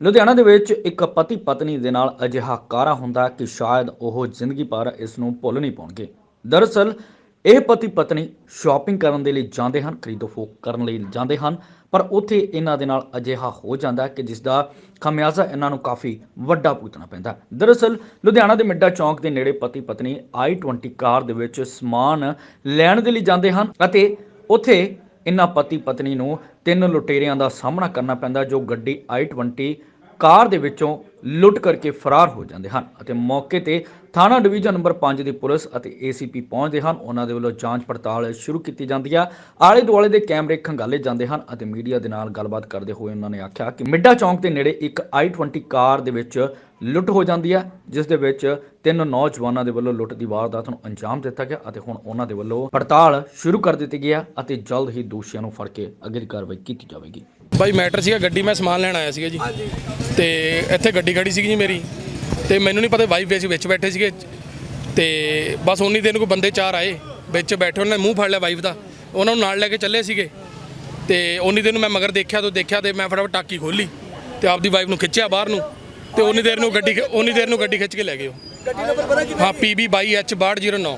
ਲੁਧਿਆਣਾ ਦੇ ਵਿੱਚ ਇੱਕ ਪਤੀ ਪਤਨੀ ਦੇ ਨਾਲ ਅਜਿਹਾ ਕਾਰਾ ਹੁੰਦਾ ਕਿ ਸ਼ਾਇਦ ਉਹ ਜ਼ਿੰਦਗੀ ਭਰ ਇਸ ਨੂੰ ਭੁੱਲ ਨਹੀਂ ਪਾਉਣਗੇ। ਦਰਅਸਲ, ਇਹ ਪਤੀ ਪਤਨੀ ਸ਼ਾਪਿੰਗ ਕਰਨ ਦੇ ਲਈ ਜਾਂਦੇ ਹਨ, ਖਰੀਦੋ ਫੋਕ ਕਰਨ ਲਈ ਜਾਂਦੇ ਹਨ, ਪਰ ਉੱਥੇ ਇਹਨਾਂ ਦੇ ਨਾਲ ਅਜਿਹਾ ਹੋ ਜਾਂਦਾ ਕਿ ਜਿਸ ਦਾ ਖਮਿਆਜ਼ਾ ਇਹਨਾਂ ਨੂੰ ਕਾਫੀ ਵੱਡਾ ਭੁਗਤਣਾ ਪੈਂਦਾ ਦਰਅਸਲ, ਲੁਧਿਆਣਾ ਦੇ ਮਿੱਡਾ ਚੌਂਕ ਦੇ ਨੇੜੇ ਪਤੀ ਪਤਨੀ i20 ਕਾਰ ਦੇ ਵਿੱਚ ਸਮਾਨ ਲੈਣ ਦੇ ਲਈ ਜਾਂਦੇ ਹਨ ਅਤੇ ਉੱਥੇ ਇਹਨਾਂ ਪਤੀ ਪਤਨੀ ਨੂੰ ਤਿੰਨ ਲੁਟੇਰਿਆਂ ਦਾ ਸਾਹਮਣਾ ਕਰਨਾ ਪੈਂਦਾ ਜੋ ਗੱਡੀ i20 ਕਾਰ ਦੇ ਵਿੱਚੋਂ ਲੁੱਟ ਕਰਕੇ ਫਰਾਰ ਹੋ ਜਾਂਦੇ ਹਨ ਅਤੇ ਮੌਕੇ ਤੇ ਥਾਣਾ ਡਿਵੀਜ਼ਨ ਨੰਬਰ 5 ਦੀ ਪੁਲਿਸ ਅਤੇ ਏਸੀਪੀ ਪਹੁੰਚਦੇ ਹਨ। ਉਹਨਾਂ ਦੇ ਵੱਲੋਂ ਜਾਂਚ ਪੜਤਾਲ ਸ਼ੁਰੂ ਕੀਤੀ ਜਾਂਦੀ ਹੈ ਆਲੇ ਦੁਆਲੇ ਦੇ ਕੈਮਰੇ ਖੰਗਾਲੇ ਜਾਂਦੇ ਹਨ ਅਤੇ ਮੀਡੀਆ ਦੇ ਨਾਲ ਗੱਲਬਾਤ ਕਰਦੇ ਹੋਏ ਉਹਨਾਂ ਨੇ ਆਖਿਆ ਕਿ ਮਿੱਡਾ ਚੌਂਕ ਦੇ ਨੇੜੇ ਇੱਕ i20 ਕਾਰ ਦੇ ਵਿੱਚ ਲੁੱਟ ਹੋ ਜਾਂਦੀ ਹੈ ਜਿਸ ਦੇ ਵਿੱਚ ਤਿੰਨ ਨੌਜਵਾਨਾਂ ਦੇ ਵੱਲੋਂ ਲੁੱਟ ਦੀ ਵਾਰਦਾਤ ਨੂੰ ਅੰਜਾਮ ਦਿੱਤਾ ਗਿਆ ਅਤੇ ਹੁਣ ਉਹਨਾਂ ਦੇ ਵੱਲੋਂ ਪੜਤਾਲ ਸ਼ੁਰੂ ਕਰ ਦਿੱਤੀ ਗਈ ਹੈ ਅਤੇ ਜਲਦ ਹੀ ਦੋਸ਼ੀਆਂ ਨੂੰ ਫੜ ਕੇ ਅੱਗੇ ਦੀ ਕਾਰਵਾਈ ਕੀਤੀ ਜਾਵੇਗੀ। ਬਾਈ ਮੈਟਰ ਸੀਗਾ ਗੱਡੀ ਮੈਂ ਸਮਾਨ ਲੈਣ ਆਇਆ ਸੀਗਾ ਜੀ। ਤੇ ਇੱਥੇ ਗੱਡੀ ਖੜੀ ਸੀਗੀ ਜੀ ਮੇਰੀ। ਤੇ ਮੈਨੂੰ ਨਹੀਂ ਪਤਾ ਵਾਈਫ ਵਿੱਚ ਵਿੱਚ ਬੈਠੇ ਸੀਗੇ। ਤੇ ਬਸ ਉਨੀ ਦਿਨ ਕੋ ਬੰਦੇ ਚਾਰ ਆਏ ਵਿੱਚ ਬੈਠੇ ਉਹਨਾਂ ਨੇ ਮੂੰਹ ਫੜ ਲਿਆ ਵਾਈਫ ਦਾ। ਉਹਨਾਂ ਨੂੰ ਨਾਲ ਲੈ ਕੇ ਚੱਲੇ ਸੀਗੇ। ਤੇ ਉਨੀ ਦਿਨ ਨੂੰ ਮੈਂ ਮਗਰ ਦੇਖਿਆ ਤੋਂ ਦੇਖਿਆ ਤੇ ਮੈਂ ਫਟਾਫਟ ਟਾਕੀ ਖੋਲੀ ਤੇ ਆਪਦੀ ਵਾਈਫ ਨੂੰ ਖਿੱਚਿਆ ਬਾਹਰ ਨੂੰ। ਤੇ ਉਨੀ ਦੇਰ ਨੂੰ ਗੱਡੀ ਉਨੀ ਦੇਰ ਨੂੰ ਗੱਡੀ ਖਿੱਚ ਕੇ ਲੈ ਗਏ ਉਹ। ਗੱਡੀ ਨੰਬਰ ਪਤਾ ਕਿੰਨਾ ਹਾਂ PB 22H6209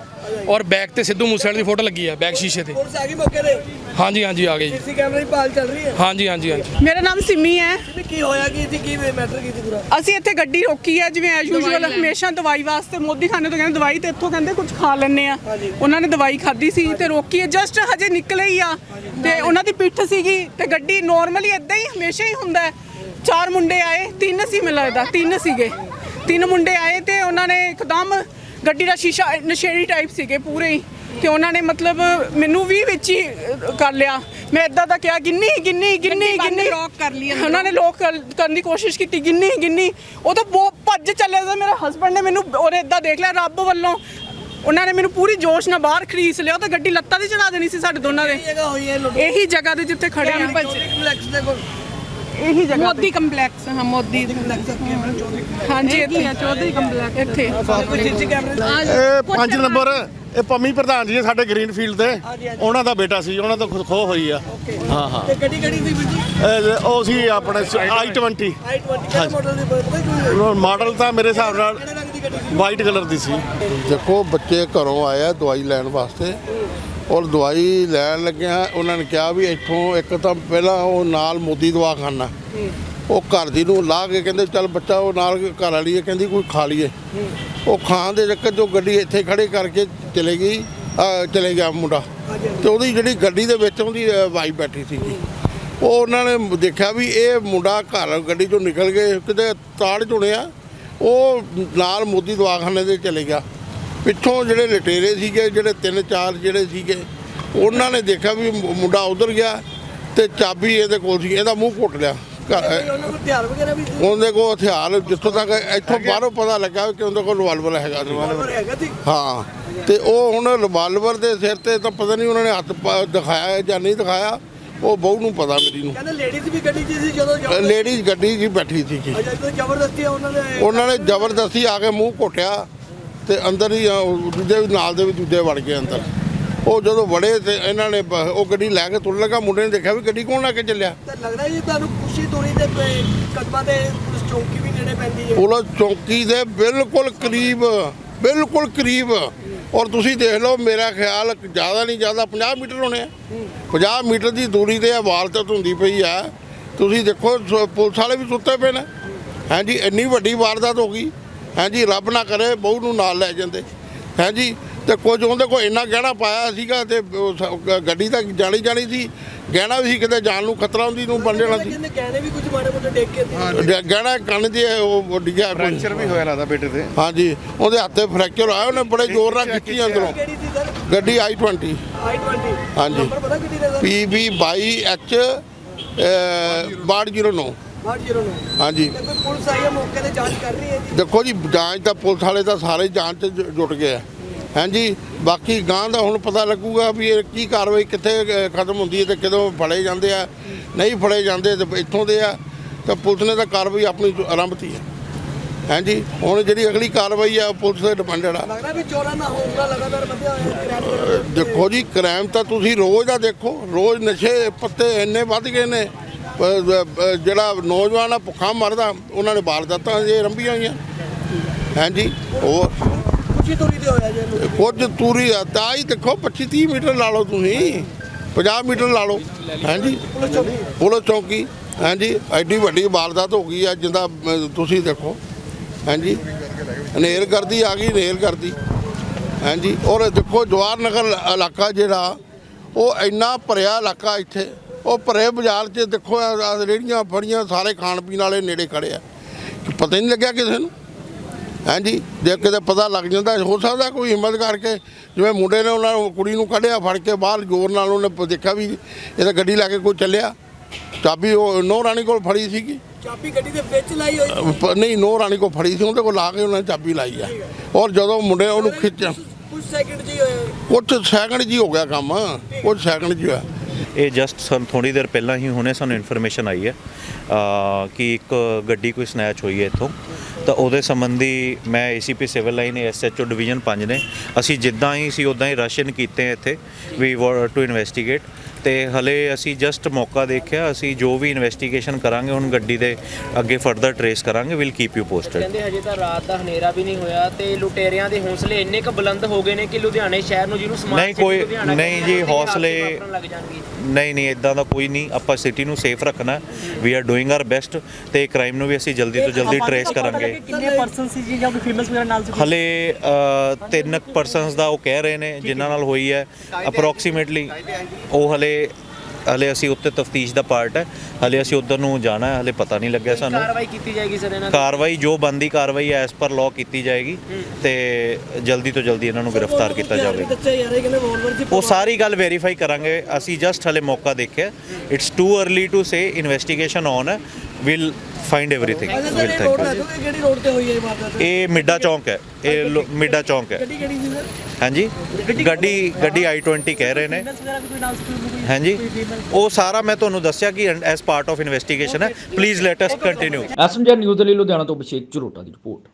ਔਰ ਬੈਕ ਤੇ ਸਿੱਧੂ ਮੂਸੇਵਾਲੇ ਦੀ ਫੋਟੋ ਲੱਗੀ ਹੈ ਬੈਕ ਸ਼ੀਸ਼ੇ ਤੇ। ਪੁਲਿਸ ਆ ਗਈ ਮੌਕੇ ਤੇ? ਹਾਂਜੀ ਹਾਂਜੀ ਆ ਗਏ ਜੀ। ਸੀਸੀ ਕੈਮਰੇ ਦੀ ਭਾਲ ਚੱਲ ਰਹੀ ਹੈ? ਹਾਂਜੀ ਹਾਂਜੀ ਹਾਂਜੀ। ਮੇਰਾ ਨਾਮ ਸਿਮੀ ਹੈ। ਵੀ ਕੀ ਹੋਇਆ? ਕੀ ਸੀ? ਕੀ ਮੈਟਰ ਕੀ ਸੀ ਪੂਰਾ? ਅਸੀਂ ਇੱਥੇ ਗੱਡੀ ਰੋਕੀ ਹੈ ਜਿਵੇਂ ਐਸ ਯੂਜੂਅਲ ਹਮੇਸ਼ਾ ਦਵਾਈ ਵਾਸਤੇ ਮੋਦੀ ਖਾਨੇ ਤੋਂ ਕਹਿੰਦੇ ਦਵਾਈ ਤੇ ਇੱਥੋਂ ਕਹਿੰਦੇ ਕੁਝ ਖਾ ਲੈਣੇ ਆ। ਉਹਨਾਂ ਨੇ ਦਵਾਈ ਖਾਧੀ ਸੀ ਤੇ ਰੋਕੀ ਹੈ ਜਸਟ ਹਜੇ ਨਿਕਲੇ ਹੀ ਆ। ਤੇ ਉਹਨਾਂ ਦੀ ਪਿੱਠ ਸੀਗੀ ਤੇ ਗੱਡੀ ਨਾਰਮਲੀ ਇਦਾਂ ਹੀ ਹਮੇਸ਼ਾ ਹੀ ਹੁੰਦਾ ਹੈ। ਚਾਰ ਮੁੰਡੇ ਆਏ ਤਿੰਨ ਸੀ ਮੈਨੂੰ ਲੱਗਦਾ ਤਿੰਨ ਸੀਗੇ। ਤਿੰਨ ਮੁੰਡੇ ਆਏ ਤੇ ਉਹਨਾਂ ਨੇ ਇੱਕਦਮ ਗੱਡੀ ਦਾ ਸ਼ੀਸ਼ਾ ਨਸ਼ੇੜੀ ਟਾਈਪ ਸੀਗੇ ਪੂਰੇ ਹੀ। ਤੇ ਉਹਨਾਂ ਨੇ ਮਤਲਬ ਮੈਨੂੰ ਵੀ ਵਿੱਚ ਹੀ ਅਹ, ਕਰ ਲਿਆ। ਮੈਂ ਇਦਾਂ ਦਾ ਕਿਹਾ ਗਿੰਨੀ ਗਿੰਨੀ ਗਿੰਨੀ ਗਿੰਨੀ। ਲੋਕ ਕਰ ਲਈ ਉਹਨਾਂ ਨੇ ਲੋਕ ਕਰ- ਕਰਨ ਦੀ ਕੋਸ਼ਿਸ਼ ਕੀਤੀ ਗਿੰਨੀ ਗਿੰਨੀ। ਉਹ ਤਾਂ ਬਹੁਤ ਭੱਜ ਚੱਲੇ ਸੀ। ਮੇਰੇ ਹਸਬੰਡ ਨੇ ਮੈਨੂੰ ਉਹਨੇ ਇਦਾਂ ਦੇਖ ਲਿਆ ਰੱਬ ਵੱਲੋਂ। ਉਹਨਾਂ ਨੇ ਮੈਨੂੰ ਪੂਰੀ ਜੋਸ਼ ਨਾਲ ਬਾਹਰ ਖਰੀਸ ਲਿਆ। ਉਹ ਤਾਂ ਗੱਡੀ ਲੱਤਾਂ ਤੇ ਚੜਾ ਦੇਣੀ ਸੀ ਸਾਡੇ ਦੋਨਾਂ ਦੇ। ਕੀ ਜਗ੍ਹਾ ਹੋਈ ਹੈ ਲੁੱਟ ਇਹੀ ਜਗ੍ਹਾ ਤੇ ਜਿੱਥੇ ਖੜੇ ਆ। ਕੰਪਲੈਕਸ ਦੇ ਕੋਲ ਇਹੀ ਜਗ੍ਹਾ ਮੋਦੀ ਕੰਪਲੈਕਸ ਹਾਂ ਮੋਦੀ ਕੰਪਲੈਕਸ ਕੈਮਰਾ ਚੌਧਰੀ ਹਾਂਜੀ ਇੱਥੇ ਚੌਧਰੀ ਕੰਪਲੈਕਸ ਇੱਥੇ। ਇਹ ਪੰਜ ਨੰਬਰ ਇਹ ਪੰਮੀ ਪ੍ਰਧਾਨ ਜੀ ਸਾਡੇ ਗ੍ਰੀਨ ਫੀਲਡ ਤੇ। ਉਹਨਾਂ ਦਾ ਬੇਟਾ ਸੀ ਉਹਨਾਂ ਤੋਂ ਖੋ ਹੋਈ ਆ। ਹਾਂ ਹਾਂ। ਤੇ ਗੱਡੀ ਸੀ ਜੀ ਉਹ ਸੀ ਆਪਣੇ i20 i20 ਕਿਹੜੇ ਮਾਡਲ ਤਾਂ ਮੇਰੇ ਹਿਸਾਬ ਨਾਲ ਵਾਈਟ ਕਲਰ ਦੀ ਸੀ? ਦੇਖੋ ਬੱਚੇ ਘਰੋਂ ਆਏ ਆ ਦਵਾਈ ਲੈਣ ਵਾਸਤੇ। ਔਰ ਦਵਾਈ ਲੈਣ ਲੱਗਿਆ ਉਹਨਾਂ ਨੇ ਕਿਹਾ ਵੀ ਇੱਥੋਂ ਇੱਕ ਤਾਂ ਪਹਿਲਾਂ ਉਹ ਨਾਲ ਮੋਦੀ ਦਵਾਖਾਨਾ। ਉਹ ਘਰ ਦੀ ਨੂੰ ਲਾ ਕੇ ਕਹਿੰਦੇ ਚੱਲ ਬੱਚਾ ਉਹ ਨਾਲ ਘਰ ਵਾਲੀ ਹੈ ਕਹਿੰਦੀ ਕੋਈ ਖਾ ਲਈਏ। ਉਹ ਖਾਣ ਦੇ ਚੱਕਰ ਉਹ ਗੱਡੀ ਇੱਥੇ ਖੜੇ ਕਰਕੇ ਚਲੇ ਗਈ ਚਲੇ ਗਿਆ ਮੁੰਡਾ। ਤੇ ਉਹਦੀ ਜਿਹੜੀ ਗੱਡੀ ਦੇ ਵਿੱਚ ਉਹਦੀ ਵਾਈ ਬੈਠੀ ਸੀਗੀ। ਉਹ ਉਹਨਾਂ ਨੇ ਦੇਖਿਆ ਵੀ ਇਹ ਮੁੰਡਾ ਘਰ ਗੱਡੀ ਚੋਂ ਨਿਕਲ ਕੇ ਕਿਤੇ ਤਾੜ ਚੁਣਿਆ ਉਹ ਨਾਲ ਮੋਦੀ ਦਵਾਖਾਨੇ ਦੇ ਚਲੇ ਗਿਆ। ਪਿੱਛੋਂ ਜਿਹੜੇ ਲਟੇਰੇ ਸੀਗੇ ਜਿਹੜੇ ਤਿੰਨ ਚਾਰ ਜਿਹੜੇ ਸੀਗੇ ਉਹਨਾਂ ਨੇ ਦੇਖਿਆ ਵੀ ਮੁੰਡਾ ਉਧਰ ਗਿਆ ਤੇ ਚਾਬੀ ਇਹਦੇ ਕੋਲ ਸੀ ਇਹਦਾ ਮੂੰਹ ਘੁੱਟ ਲਿਆ। ਘਰ- ਉਹਨਾਂ ਕੋਲ ਹਥਿਆਰ ਵਗੈਰਾ ਵੀ ਸੀ? ਉਹਦੇ ਕੋਲ ਹਥਿਆਰ ਜਿੱਥੋਂ ਤੱਕ ਇੱਥੋਂ ਬਾਹਰੋਂ ਪਤਾ ਲੱਗਾ ਕਿ ਉਹਦੇ ਕੋਲ ਰਿਵਾਲਵਰ ਹੈਗਾ ਰਿਵਾਲਵਰ ਹੈਗਾ ਸੀ? ਹਾਂ ਤੇ ਉਹ ਹੁਣ ਰਿਵਾਲਵਰ ਦੇ ਸਿਰ ਤੇ ਤਾਂ ਪਤਾ ਨਹੀਂ ਉਹਨਾਂ ਨੇ ਹੱਥ ਦਿਖਾਇਆ ਹੈ ਜਾਂ ਨਹੀਂ ਦਿਖਾਇਆ ਉਹ ਬਹੂ ਨੂੰ ਪਤਾ ਮੇਰੀ ਨੂੰ। ਕਹਿੰਦੇ ਲੇਡੀਜ਼ ਵੀ ਗੱਡੀ 'ਚ ਸੀ ਜਦੋਂ ਲੇਡੀਜ਼ ਗੱਡੀ 'ਚ ਬੈਠੀ ਸੀਗੀ। ਅੱਛਾ ਜਦੋਂ ਜ਼ਬਰਦਸਤੀ ਉਹਨਾਂ ਦੇ ਉਹਨਾਂ ਨੇ ਜ਼ਬਰਦਸਤੀ ਆ ਕੇ ਮੂੰਹ ਘੋਟਿਆ। ਤੇ ਅੰਦਰ ਹੀ ਦੂਜੇ ਵੀ ਨਾਲ ਦੇ ਵੀ ਦੂਜੇ ਵੜ ਗਏ ਅੰਦਰ। ਉਹ ਜਦੋਂ ਵੜੇ ਤੇ ਇਹਨਾਂ ਨੇ ਬ- ਉਹ ਗੱਡੀ ਲੈ ਕੇ ਤੁਰਨ ਲੱਗਾ ਮੁੰਡੇ ਨੇ ਦੇਖਿਆ ਵੀ ਗੱਡੀ ਕੌਣ ਲੈ ਕੇ ਚੱਲਿਆ। ਤਾਂ ਲੱਗਦਾ ਜੀ ਤੁਹਾਨੂੰ ਖੁਸ਼ੀ ਦੂਰੀ ਦੇ ਪਏ ਕਦਮਾਂ ਤੇ ਪੁਲਿਸ ਚੌਂਕੀ ਵੀ ਨੇੜੇ ਪੈਂਦੀ ਹੈ। ਪੁਲਿਸ ਚੌਂਕੀ ਦੇ ਬਿਲਕੁਲ ਕਰੀਬ ਬਿਲਕੁਲ ਕਰੀਬ। ਔਰ ਤੁਸੀਂ ਦੇਖ ਲਓ ਮੇਰਾ ਖਿਆਲ ਜ਼ਿਆਦਾ ਨਹੀਂ ਜ਼ਿਆਦਾ 50 ਮੀਟਰ ਹੋਣੇ ਆ। 50 ਮੀਟਰ ਦੀ ਦੂਰੀ ਤੇ ਇਹ ਵਾਰਦਾਤ ਹੁੰਦੀ ਪਈ ਆ। ਤੁਸੀਂ ਦੇਖੋ ਸ- ਪੁਲਿਸ ਵਾਲੇ ਵੀ ਸੁੱਤੇ ਪਏ ਨੇ। ਹਾਂਜੀ ਇੰਨੀ ਵੱਡੀ ਵਾਰਦਾਤ ਹੋ ਗਈ। ਹਾਂਜੀ ਰੱਬ ਨਾ ਕਰੇ ਬਹੂ ਨੂੰ ਨਾਲ ਲੈ ਜਾਂਦੇ। ਹਾਂਜੀ ਤੇ ਕੁਝ ਉਹਦੇ ਕੋਲ ਇੰਨਾ ਗਹਿਣਾ ਪਾਇਆ ਸੀਗਾ ਤੇ ਗੱਡੀ ਤਾਂ ਜਾਣੀ ਜਾਣੀ ਸੀ। ਗਹਿਣਾ ਵੀ ਸੀ ਕਿਤੇ ਜਾਨ ਨੂੰ ਖਤਰਾ ਹੁੰਦੀ ਨੂੰ ਬਣ ਜਾਣਾ ਸੀ। ਗਹਿਣੇ ਵੀ ਕੁਝ ਮਾੜੇ ਮੋਟੇ ਡੇਕ ਕੇ ਸੀ ਗ- ਗਹਿਣਾ ਕੰਨ ਦੇ ਉਹ ਡਿੱਗਿਆ ਫ੍ਰੈਕਚਰ ਵੀ ਹੋਇਆ ਲੱਗਦਾ ਬੇਟੇ ਤੇ। ਹਾਂਜੀ ਉਹਦੇ ਹੱਥੇ ਫ੍ਰੈਕਚਰ ਆਇਆ ਉਹਨੇ ਬੜੇ ਜ਼ੋਰ ਨਾਲ ਖਿੱਚੀ ਅੰਦਰੋਂ। ਗੱਡੀ i20 i20 ਹਾਂਜੀ। ਨੰਬਰ ਪਤਾ ਕਿੰਨੀ ਦਾ ਸਰ? PB 22H 6209 809 ਹਾਂਜੀ। ਤੇ ਕੋਈ ਪੁਲਿਸ ਆਈ ਹੈ ਮੌਕੇ ਤੇ ਜਾਂਚ ਕਰ ਰਹੀ ਹੈ ਜੀ? ਦੇਖੋ ਜੀ ਜਾਂਚ ਤਾਂ ਪੁਲਿਸ ਵਾਲੇ ਤਾਂ ਸਾਰੇ ਜਾਂਚ 'ਚ ਜੁ- ਜੁਟ ਗਏ ਆ। ਹਾਂਜੀ ਬਾਕੀ ਗਾਂ ਦਾ ਹੁਣ ਪਤਾ ਲੱਗੂਗਾ ਵੀ ਇਹ ਕੀ ਕਾਰਵਾਈ ਕਿੱਥੇ ਅ, ਖਤਮ ਹੁੰਦੀ ਹੈ ਤੇ ਕਦੋਂ ਫੜੇ ਜਾਂਦੇ ਆ। ਨਹੀਂ ਫੜੇ ਜਾਂਦੇ ਤੇ ਇੱਥੋਂ ਦੇ ਆ। ਤਾਂ ਪੁਲਿਸ ਨੇ ਤਾਂ ਕਾਰਵਾਈ ਆਪਣੀ ਆਰੰਭਤੀ ਹੈ। ਹਾਂਜੀ ਹੁਣ ਜਿਹੜੀ ਅਗਲੀ ਕਾਰਵਾਈ ਆ ਉਹ ਪੁਲਿਸ ਤੇ ਡਿਪੈਂਡਡ ਆ। ਲੱਗਦਾ ਵੀ ਚੋਰਾਂ ਦਾ ਹੌਸਲਾ ਲਗਾਤਾਰ ਵਧਿਆ ਹੋਇਆ ਹੈ ਦਾ। ਦੇਖੋ ਜੀ ਕ੍ਰਾਈਮ ਤਾਂ ਤੁਸੀਂ ਰੋਜ਼ ਦਾ ਦੇਖੋ। ਰੋਜ਼ ਨਸ਼ੇ ਪੱਤੇ ਇੰਨੇ ਵੱਧ ਗਏ ਨੇ। ਜਿਹੜਾ ਨੌਜਵਾਨ ਆ ਭੁੱਖਾ ਮਰਦਾ ਉਹਨਾਂ ਨੇ ਵਾਰਦਾਤਾਂ ਜੇ ਰੰਭੀਆਂ ਹੋਈਆਂ। ਹਾਂਜੀ ਹੋਰ। ਖੁਸ਼ੀ ਤੋਰੀ ਤੇ ਹੋਇਆ ਜੇ ਕੁਝ ਤੂਰੀ ਆ ਤਾਂ ਹੀ ਦੇਖੋ 25 30 ਮੀਟਰ ਲਾ ਲਓ ਤੁਸੀਂ 50 ਮੀਟਰ ਲਾ ਲਓ। ਹਾਂਜੀ। ਪੁਲਿਸ ਚੌਕੀ। ਹਾਂਜੀ ਐਡੀ ਵੱਡੀ ਵਾਰਦਾਤ ਹੋ ਗਈ ਆ ਜਿੰਦਾ ਤੁਸੀਂ ਦੇਖੋ। ਹਾਂਜੀ ਹਨੇਰ ਕਰਦੀ ਆ ਗਈ ਹਨੇਰ ਕਰਦੀ। ਹਾਂਜੀ ਔਰ ਦੇਖੋ ਜਵਾਹਰ ਨਗਰ ਇਲਾਕਾ ਜਿਹੜਾ ਉਹ ਇੰਨਾ ਭਰਿਆ ਇਲਾਕਾ ਇੱਥੇ। ਉਹ ਭਰੇ ਬਾਜ਼ਾਰ 'ਚ ਦੇਖੋ ਰੇਹੜੀਆਂ ਫੜੀਆਂ ਸਾਰੇ ਖਾਣ ਪੀਣ ਵਾਲੇ ਨੇੜੇ ਖੜੇ ਆ। ਪਤਾ ਹੀ ਨਹੀਂ ਲੱਗਿਆ ਕਿਸੇ ਨੂੰ। ਹਾਂਜੀ ਜੇ ਕਿਤੇ ਪਤਾ ਲੱਗ ਜਾਂਦਾ ਹੋ ਸਕਦਾ ਕੋਈ ਹਿੰਮਤ ਕਰਕੇ ਜਿਵੇਂ ਮੁੰਡੇ ਨੇ ਉਹਨਾਂ ਨੂੰ ਕੁੜੀ ਨੂੰ ਕੱਢਿਆ ਫੜ ਕੇ ਬਾਹਰ ਜ਼ੋਰ ਨਾਲ ਉਹਨੇ ਦੇਖਿਆ ਵੀ ਇਹ ਤਾਂ ਗੱਡੀ ਲੈ ਕੇ ਕੋਈ ਚੱਲਿਆ। ਚਾਬੀ ਉਹ ਨੋ ਰਾਣੀ ਕੋਲ ਫੜੀ ਸੀਗੀ। ਚਾਬੀ ਗੱਡੀ ਦੇ ਵਿੱਚ ਲਾਈ ਹੋਈ ਨਹੀਂ ਨੋ ਰਾਣੀ ਕੋਲ ਫੜੀ ਸੀ ਉਹਦੇ ਕੋਲ ਲਾ ਕੇ ਉਹਨਾਂ ਚਾਬੀ ਲਾਈ ਆ। ਔਰ ਜਦੋਂ ਮੁੰਡੇ ਉਹਨੂੰ ਖਿੱਚਿਆ ਕੁਝ ਸੈਕਿੰਡ ਜੀ ਹੋਏ ਕੁਝ ਸੈਕਿੰਡ ਜੀ ਹੋ ਗਿਆ ਕੰਮ। ਕੁਝ ਸੈਕਿੰਡ ਜੀ ਹੋਇਆ। ਇਹ ਜਸਟ ਸਾਨੂੰ ਥੋੜੀ ਦੇਰ ਪਹਿਲਾਂ ਹੀ ਹੁਣੇ ਸਾਨੂੰ ਇਨਫੋਰਮੇਸ਼ਨ ਆਈ ਹੈ ਕਿ ਇੱਕ ਗੱਡੀ ਕੋਈ ਸਨੈਚ ਹੋਈ ਹੈ ਇੱਥੋਂ। ਤਾਂ ਉਹਦੇ ਸੰਬੰਧੀ ਮੈਂ ACP civil line SHO division 5 ਨੇ। ਅਸੀਂ ਜਿੱਦਾਂ ਹੀ ਸੀ, ਉਦਾਂ ਹੀ ਰਸ਼ਨ ਕੀਤੇ ਇੱਥੇ, ਵੀ ਟੂ ਇਨਵੈਸਟੀਗੇਟ ਤੇ ਹਲੇ ਅਸੀਂ ਜਸਟ ਮੌਕਾ ਦੇਖਿਆ ਅਸੀਂ ਜੋ ਵੀ ਇਨਵੈਸਟੀਗੇਸ਼ਨ ਕਰਾਂਗੇ ਹੁਣ ਗੱਡੀ ਦੇ ਅੱਗੇ ਫਰਦਰ ਟਰੇਸ ਕਰਾਂਗੇ ਵਿਲ ਕੀਪ ਯੂ ਪੋਸਟਡ ਕਹਿੰਦੇ ਹਜੇ ਤਾਂ ਰਾਤ ਦਾ ਹਨੇਰਾ ਵੀ ਨਹੀਂ ਹੋਇਆ ਤੇ ਲੁਟੇਰਿਆਂ ਦੇ ਹੌਸਲੇ ਇੰਨੇ ਕੁ ਬੁਲੰਦ ਹੋ ਗਏ ਨੇ ਕਿ ਲੁਧਿਆਣੇ ਸ਼ਹਿਰ ਨੂੰ ਜਿਹਨੂੰ ਸਮਾਰਟ ਨਹੀਂ ਕੋਈ- ਨਹੀਂ ਜੀ, ਹੌਸਲੇ- ਨਹੀਂ ਨਹੀਂ ਇਦਾਂ ਦਾ ਕੋਈ ਨਹੀਂ ਆਪਾਂ ਸਿਟੀ ਨੂੰ ਸੇਫ ਰੱਖਣਾ we are doing our best ਤੇ ਕ੍ਰਾਈਮ ਨੂੰ ਵੀ ਅਸੀਂ ਜਲਦੀ ਤੋਂ ਜਲਦੀ ਟਰੇਸ ਕਰਾਂਗੇ। ਕਿੰਨੇ ਪਰਸਨ ਸੀ ਜੀ ਜਾਂ ਕੋਈ ਫੇਮਸ ਵਗੈਰਾ ਨਾਲ ਹਲੇ ਅ, ਤਿੰਨ ਪਰਸਨਸ ਦਾ ਉਹ ਕਹਿ ਰਹੇ ਨੇ ਜਿਨ੍ਹਾਂ ਨਾਲ ਹੋਈ ਹੈ ਅਪਰੋਕਸੀਮੇਟਲੀ ਉਹ ਹਲੇ ਹਲੇ ਅਸੀਂ ਉੱਤੇ ਤਫਤੀਸ਼ ਦਾ ਪਾਰਟ ਹੈ। ਹਲੇ ਅਸੀਂ ਉਧਰ ਨੂੰ ਜਾਣਾ ਹੈ ਹਲੇ ਪਤਾ ਨਹੀਂ ਲੱਗਿਆ ਸਾਨੂੰ। ਕਾਰਵਾਈ ਕੀਤੀ ਜਾਏਗੀ ਸਰ ਇਹਨਾਂ ਤੇ ਕਾਰਵਾਈ ਜੋ ਬੰਦੀ ਕਾਰਵਾਈ ਐਸ ਪਰ ਲਾਅ ਕੀਤੀ ਜਾਏਗੀ। ਤੇ ਜਲਦੀ ਤੋਂ ਜਲਦੀ ਇਹਨਾਂ ਨੂੰ ਗ੍ਰਿਫਤਾਰ ਕੀਤਾ ਜਾਵੇਗਾ। ਦੱਸਿਆ ਯਾਰ ਇਹ ਕਹਿੰਦੇ ਵੋਲਵਰ ਜੀ ਉਹ ਸਾਰੀ ਗੱਲ ਵੈਰੀਫਾਈ ਕਰਾਂਗੇ। ਅਸੀਂ ਜਸਟ ਹਲੇ ਮੌਕਾ ਦੇਖਿਆ। It's too early to say investigation on ਹੈ। Will find everything will thank you ਕਿਹੜੀ ਰੋਡ ਤੇ ਹੋਈ ਹੈ ਇਬਾਦਤ ਇਹ ਮਿੱਡਾ ਚੌਂਕ ਹੈ। ਇਹ ਮਿੱਡਾ ਚੌਂਕ ਹੈ। ਹਾਂਜੀ? ਗੱਡੀ ਗੱਡੀ i20 ਕਹਿ ਰਹੇ ਨੇ। ਹਾਂਜੀ? ਉਹ ਸਾਰਾ ਮੈਂ ਤੁਹਾਨੂੰ ਦੱਸਿਆ ਕਿ ਐਸ ਪਾਰਟ ਆਫ ਇਨਵੈਸਟੀਗੇਸ਼ਨ ਹੈ। Please let us continue SMG news ਦੇ ਲੁਧਿਆਣਾ ਤੋਂ ਅਭਿਸ਼ੇਕ ਚਰੋਟਾ ਦੀ ਰਿਪੋਰਟ।